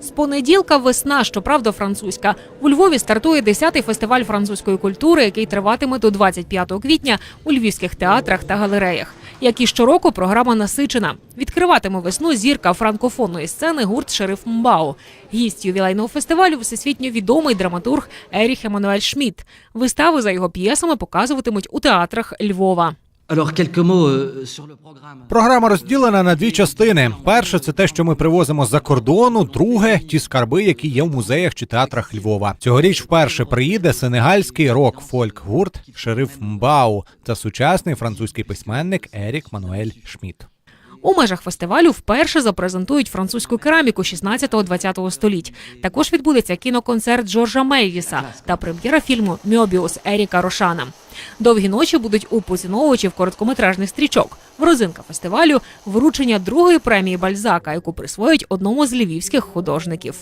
З понеділка весна, щоправда, французька. У Львові стартує 10-й фестиваль французької культури, який триватиме до 25 квітня у львівських театрах та галереях. Як і щороку, програма насичена. Відкриватиме весну зірка франкофонної сцени гурт Шериф Мбао. Гість ювілейного фестивалю всесвітньо відомий драматург Еріх Еммануель Шмідт. Вистави за його п'єсами показуватимуть у театрах Львова. Euh. Програма розділена на дві частини. Перше це те, що ми привозимо з-за кордону. Друге ті скарби, які є в музеях чи театрах Львова. Цьогоріч вперше приїде сенегальський рок фольк гурт Шериф Мбау та сучасний французький письменник Ерік Мануель Шмідт. У межах фестивалю вперше запрезентують французьку кераміку 16-20 століть. Також відбудеться кіноконцерт Джорджа Мельвіса та прем'єра фільму Мьобіус Еріка Рошана. Довгі ночі будуть у поціновувачів короткометражних стрічок. Родзинка фестивалю вручення другої премії Бальзака, яку присвоїть одному з львівських художників.